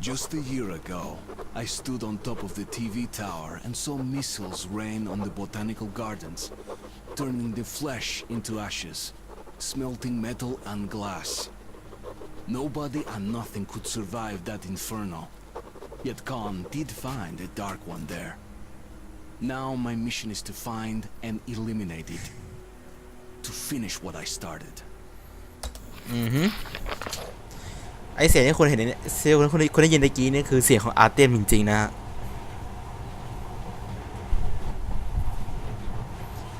Just a year ago, I stood on top of the TV tower and saw missiles rain on the botanical gardens, turning the flesh into ashes, smelting metal and glass. Nobody and nothing could survive that inferno. Yet Khan did find a dark one there. Now my mission is to find and eliminate it. To finish what I started. Mm-hmm. ไอเสียงที่คุณเห็นเนี่ยเสียงที่คุณคุณได้ยินตะกี้นี่คือเสียงของอาร์เตมจริงๆนะฮะ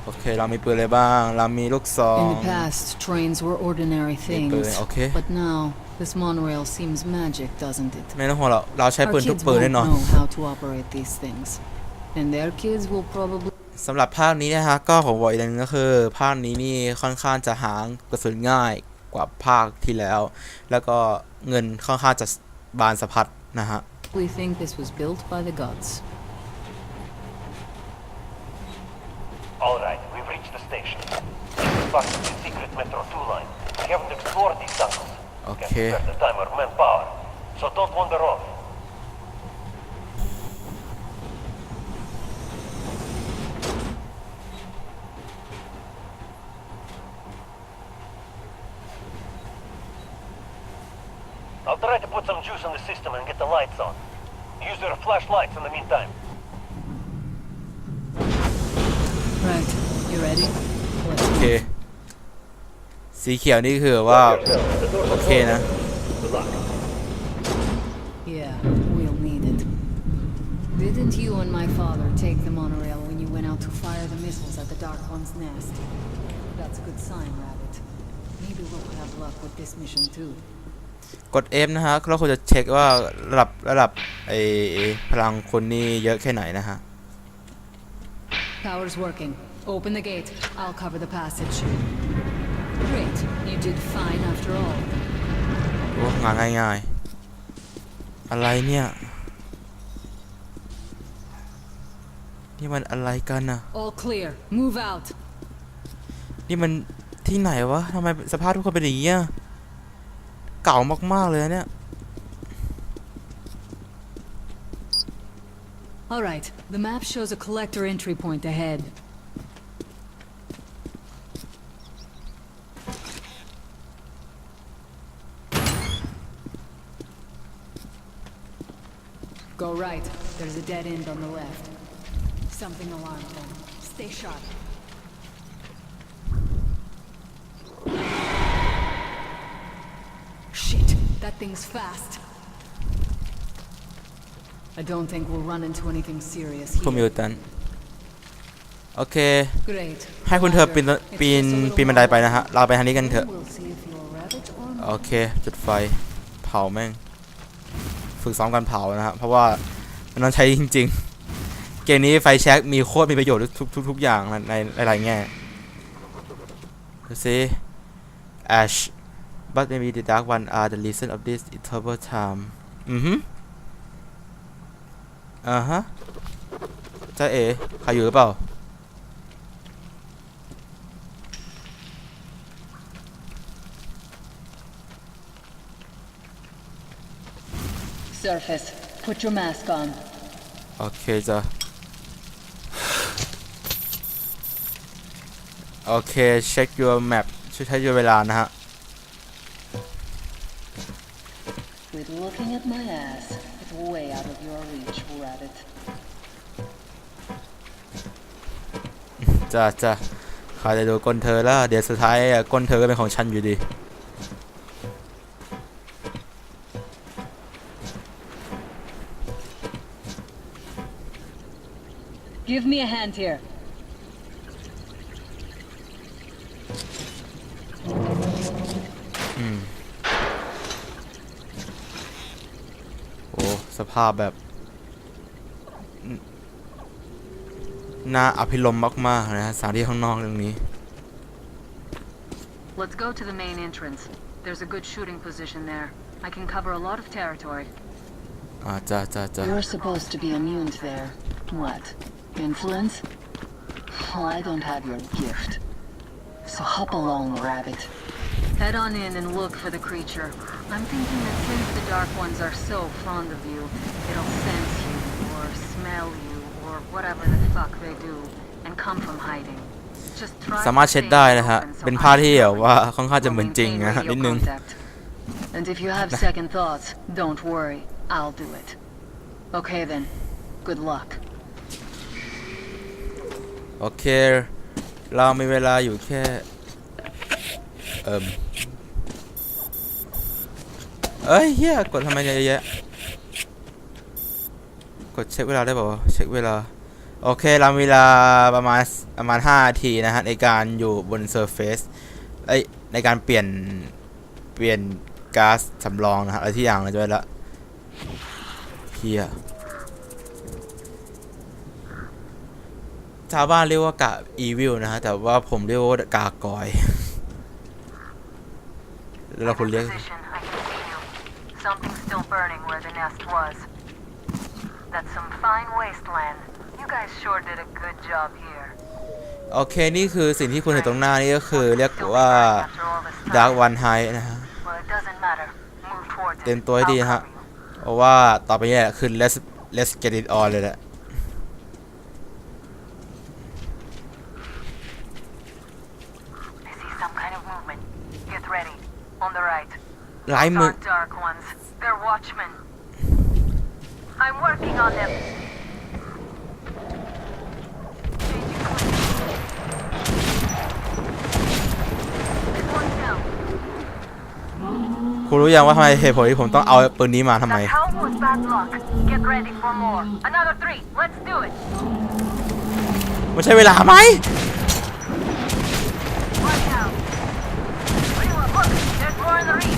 โอเคเรามีปืนอะไรบ้างเรามีลูกซองมีปืนโอเค but now this monorail seems magic doesn't it ไม่ต้องห่วงเราเราใช้ปืนทุกปืนแน่นอน how to operate these things and their kids will probably สำหรับภาคนี้นะฮะก็ขบอกอีกอย่างหนงก็คือภาคนี้นี่ค่อนข้างจะหางกระสุนง่ายว่าภาคที่แล้ว แล้วก็เงินค่อนข้างจะบานสะพัดนะฮะ We think this was built by the gods. All right, we've reached the station. This is part of the secret Metro 2 line. We haven't explored these tunnels. Okay. Can't spare the time or manpower, so don't wander off. I'll try to put some juice in the system and get the lights on. Use their flashlights in the meantime. Right. You ready? Okay. สีเขียวนี่คือแบบว่าโอเคนะ Yeah, we'll need it. Didn't you and my father take the monorail when you went out to fire the missiles at the Dark One's nest? That's a good sign, Rabbit. Maybe we'll have luck with this mission too. กด F นะฮะเราควรจะเช็คว่าระดับระดับไอพลังคนนี้เยอะแค่ไหนนะฮะ Power's working. Open the gate. I'll cover the passage. Great. You did fine after all. โอ้งานง่ายๆอะไรเนี่ย นี่มันอะไรกันนะ All clear. Move out. นี่มันที่ไหนวะทำไมสภาพทุกคนเป็นอย่างนี้ All right, the map shows a collector entry point ahead. Go right. There's a dead end on the left. Something alarmed them. Stay sharp. Things fast. I don't think we'll run into anything serious คุณมิว here. ตันโอเค Great. ให้คุณเธอปีนปีนปีนบันไดไปนะฮะ เราไปทางนี้กันเถอะ โอเคจุดไฟเผาแม่ง ฝึกซ้อมการเผานะครับเพราะว่า มันต้องใช้จริงๆ เกมนี้ไฟแช็กมีโคตร มีประโยชน์ทุกทุกทุกอย่างในหลายๆแง่ดูสิแอช But maybe the dark one are the reason of this eternal time. Mm-hmm. Uh huh. จ้าเอ๋ใครอยู่หรือเปล่า Surface put your mask on โอเคจ้ะโอเคเช็ค your map ช่วยใช้เวลานะฮะ Quit looking at my ass. It's way out of your reach, rabbit. จ้าจ้ะใครจะดูก้นเธอแล้ว เดี๋ยวสุดท้ายก้นเธอก็เป็นของฉันอยู่ดี Give me a hand here. สภาพแบบน่าอภิรมมากๆนะสถานที่ข้างนอกเรื่องนี้ Let's go to the main entrance. There's a good shooting position there. I can cover a lot of territory. อ่าจ้าจ้าจ้า You're supposed to be immune there. What? Influence? Well, I don't have your gift. So hop along, rabbit. Head on in and look for the creature. I'm thinking that since the Dark Ones are so fond of you, it'll sense you, or smell you, or whatever the fuck they do, and come from hiding. Just try สามารถเช็ดได้นะฮะเป็นผ้าที่แบบว่าค่อนข้างจะเหมือนจริงนะฮะนิดนึง And if you have second thoughts, don't worry, I'll do it. Okay then, good luck. Okay, โอเคเรามีเวลาอยู่แค่เอ่อเอ้ยเฮียกดทำไมเยอะแยะกดเช็คเวลาได้ป่าเช็คเวลาโอเคเราเวลาประมาณประมาณ5นาทีนะฮะในการอยู่บนเซอร์เฟซในการเปลี่ยนเปลี่ยนก๊าซสำรองนะฮะอะไรที่อย่างเลยจ้ไปละเฮียชาวบ้านเรียกว่ากะอีวิลนะฮะแต่ว่าผมเรียกว่ากากอยแล้วเราคนเรียก Something's still burning where the nest was. That's some fine wasteland. You guys sure did a good job here. โอเคนี่คือสิ่งที่คุณเห็นตรงหน้านี่ก็คือเรียกว่า Dark One High นะฮะเต็มตัวให้ดีฮะเพราะว่าต่อไปเนี่ยคือ let's let's get it on เลยแหละหลายมือ Watchmen. I'm working on them. คุณรู้ยังว่าทำไมเหตุผลที่ผมต้องเอาปืนนี้มาทำไมไม่ใช่เวลาไหมไ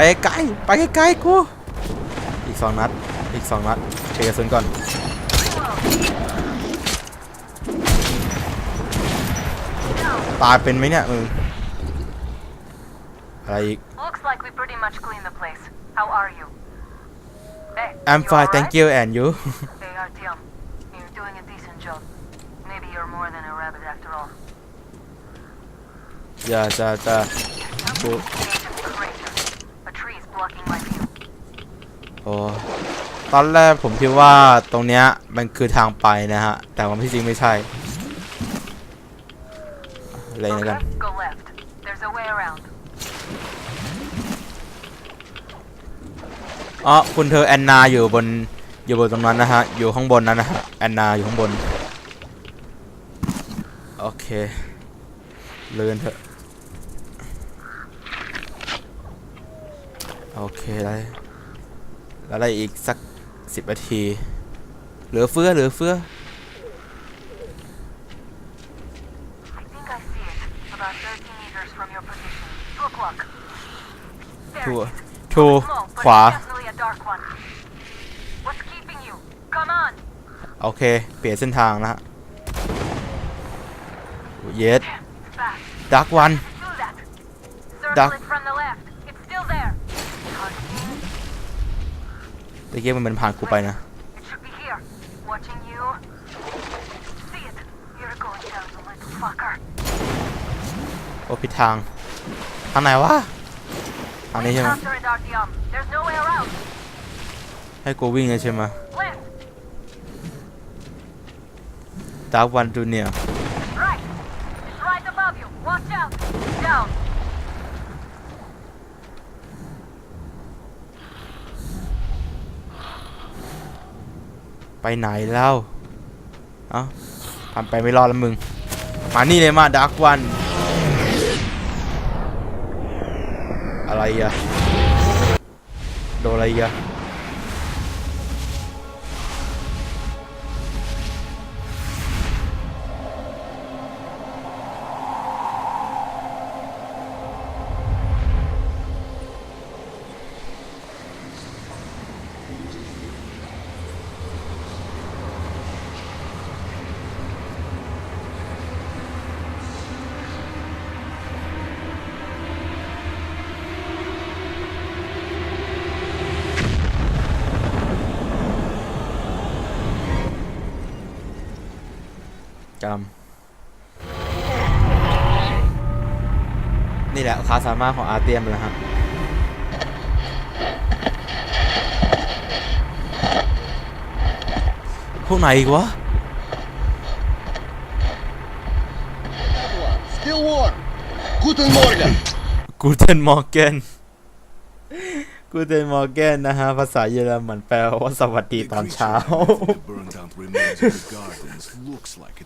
ไปไกลไปไกลกูอีกสองนัดอีกสองนัดเทยระสุนก่อนตายเป็นไหมเนี่ยมึงอะไรอีก I'm fine thank you and you Yeah, จะ a h อ้ตอนแรกผมคิดว่าตรงเนี้ยมันคือทางไปนะฮะ แต่ว่าที่จริงไม่ใช่เลยนะกันอ๋อคุณเธอแอนนาอยู่บนอยู่บนตรงนั้นนะฮะ อยู่ข้างบนนั้นนะฮะแอนนาอยู่ข้างบน โอเคเลื่อนเถอะ โอเค ได้อล้วได้อีกสักสิบนาที เหลือเฟือเหลือเฟือทูทขวาโอเคเปลี่ยนเส้นทางนะฮะเย็ดดักวันดักตะเกียบมันผ่านกูไปนะ โอ้ผิดทางทางไหนวะทางนี้ใช่ไหมให้กูวิ่งเลยใช่ไหมดาววันจูเนียร์ไปไหนแล้วอ่ะทำไปไม่รอดแล้วมึง มานี่เลยมาดาร์กวัน อะไรอ่ะ โดนอะไรอ่ะจำนี่แหละคาสามารถของอาเตียมเลยครับพวกไหนอีกวะกูเตนมอร์แกนกูเตนมอร์แกนกูเตนมอร์แกนนะฮะ ภาษาเยอรมันแปลว่าสวัสดีตอนเช้า